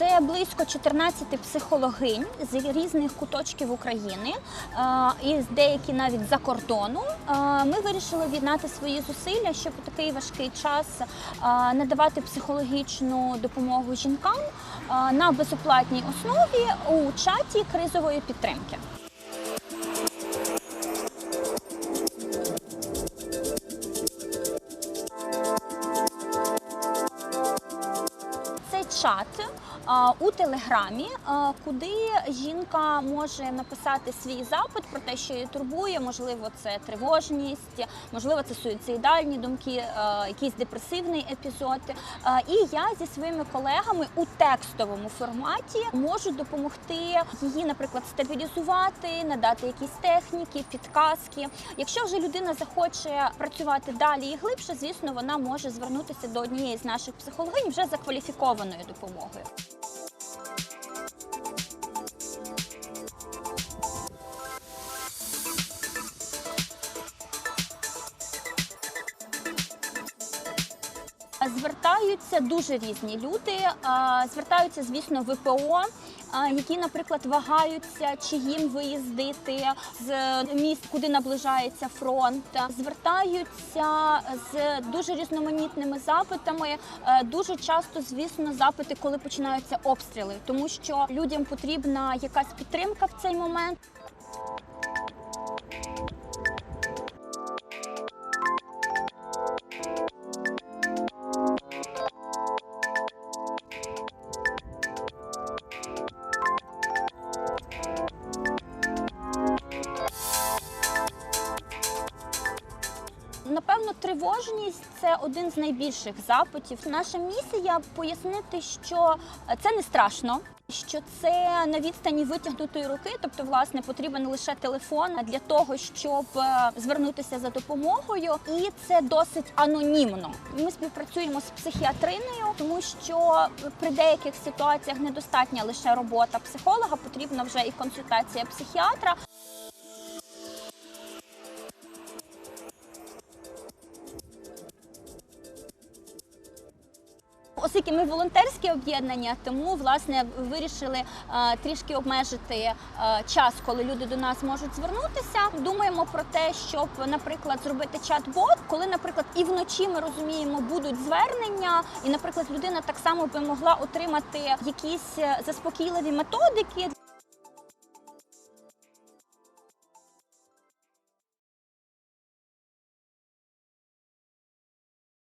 Це близько 14 психологинь з різних куточків України і деякі навіть за кордону. Ми вирішили об'єднати свої зусилля, щоб у такий важкий час надавати психологічну допомогу жінкам на безоплатній основі у чаті кризової підтримки. Чат у телеграмі, куди жінка може написати свій запит про те, що її турбує. Можливо, це тривожність, можливо, це суїцидальні думки, а, якийсь депресивний епізод. І я зі своїми колегами у текстовому форматі можу допомогти її, наприклад, стабілізувати, надати якісь техніки, підказки. Якщо вже людина захоче працювати далі і глибше, звісно, вона може звернутися до однієї з наших психологинь вже за кваліфікованою допомогою. Звертаються дуже різні люди. Звертаються, звісно, ВПО, які, наприклад, вагаються, чи їм виїздити з міст, куди наближається фронт. Звертаються з дуже різноманітними запитами. Е, Дуже часто, звісно, запити, коли починаються обстріли, тому що людям потрібна якась підтримка в цей момент. Напевно, тривожність це один з найбільших запитів. Наша місія пояснити, що це не страшно. Що це на відстані витягнутої руки, тобто, власне, потрібен лише телефон для того, щоб е, звернутися за допомогою, і це досить анонімно. Ми співпрацюємо з психіатриною, тому що при деяких ситуаціях недостатня лише робота психолога, потрібна вже і консультація психіатра. Оскільки ми волонтерське об'єднання, тому власне вирішили е, трішки обмежити е, час, коли люди до нас можуть звернутися. Думаємо про те, щоб, наприклад, зробити чат-бот, коли, наприклад, і вночі ми розуміємо, будуть звернення, і, наприклад, людина так само би могла отримати якісь е, заспокійливі методики.